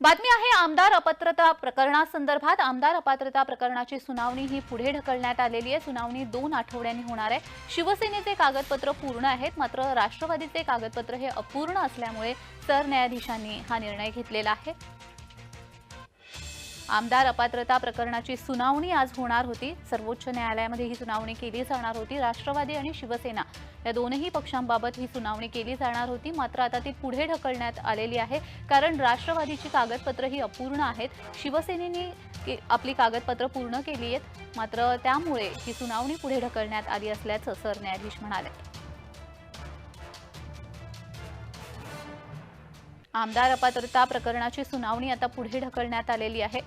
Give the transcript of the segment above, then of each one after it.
बातमी आहे आमदार अपात्रता प्रकरणासंदर्भात. आमदार अपात्रता प्रकरणाची सुनावणी ही पुढे ढकलण्यात आलेली आहे. सुनावणी दोन आठवड्यांनी होणार आहे. शिवसेनेचे कागदपत्र पूर्ण आहेत मात्र राष्ट्रवादीचे कागदपत्र हे अपूर्ण असल्यामुळे सरन्यायाधीशांनी हा निर्णय घेतलेला आहे. आमदार अपात्रता प्रकरणाची सुनावणी आज होणार होती. सर्वोच्च न्यायालयामध्ये ही सुनावणी केली जाणार होती. राष्ट्रवादी आणि शिवसेना या दोनही पक्षांबाबत ही सुनावणी केली जाणार होती. मात्र आता ती पुढे ढकलण्यात आलेली आहे. कारण राष्ट्रवादीची कागदपत्र ही अपूर्ण आहेत. शिवसेनेने आपली कागदपत्र पूर्ण केली आहेत. मात्र त्यामुळे ही सुनावणी पुढे ढकलण्यात आली असल्याचं सरन्यायाधीश म्हणाले. आमदार अपात्रता प्रकरणाची सुनावणी आता पुढे ढकलण्यात आलेली आहे.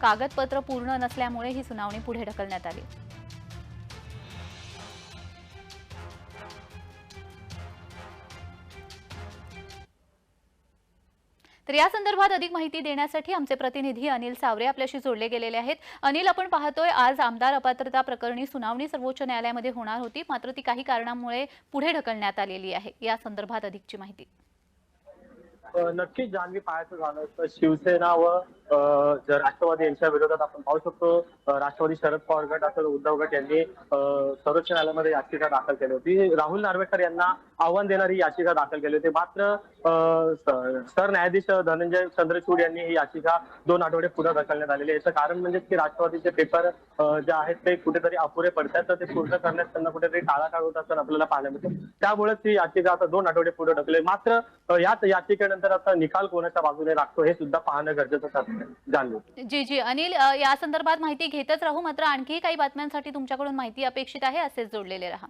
कागदपत्र पूर्ण नसल्यामुळे ही सुनावणी पुढे ढकलण्यात आली. तर या संदर्भात अधिक माहिती देण्यासाठी आमचे प्रतिनिधी अनिल सावरे आपल्याशी जोडले गेलेले आहेत. अनिल आपण पाहतोय आज आमदार अपात्रता प्रकरणी सुनावणी सर्वोच्च न्यायालयामध्ये होणार होती. मात्र ती काही कारणामुळे पुढे ढकलण्यात आलेली आहे. या संदर्भात अधिकची माहिती. नक्कीच पाहायचं झालं तर शिवसेना व जर राष्ट्रवादी यांच्या विरोधात आपण पाहू शकतो. राष्ट्रवादी शरद पवार गट असं उद्धव गट यांनी सर्वोच्च न्यायालयामध्ये याचिका दाखल केली होती. राहुल नार्वेकर यांना आव्हान देणारी याचिका दाखल केली होती. मात्र सरन्यायाधीश धनंजय चंद्रचूड यांनी ही याचिका दोन आठवडे पुढे ढकलण्यात आलेली याचं कारण म्हणजे की राष्ट्रवादीचे पेपर जे आहेत ते कुठेतरी अपुरे पडतात तर ते पूर्ण करण्यात त्यांना कुठेतरी टाळाटाळ होत असताना आपल्याला पाहायला मिळतं. त्यामुळेच ही याचिका आता दोन आठवडे पुढे ढकले मात्र याच याचिकेनंतर आता निकाल कोणाच्या बाजूने लागतो हे सुद्धा पाहणं गरजेचं ठरतं. जाणलं जी जी. अनिल या संदर्भात माहिती घेतच राहू मात्र आणखी काही बातम्यांसाठी तुमच्याकडून माहिती अपेक्षित आहे असेच जोडलेले राहा.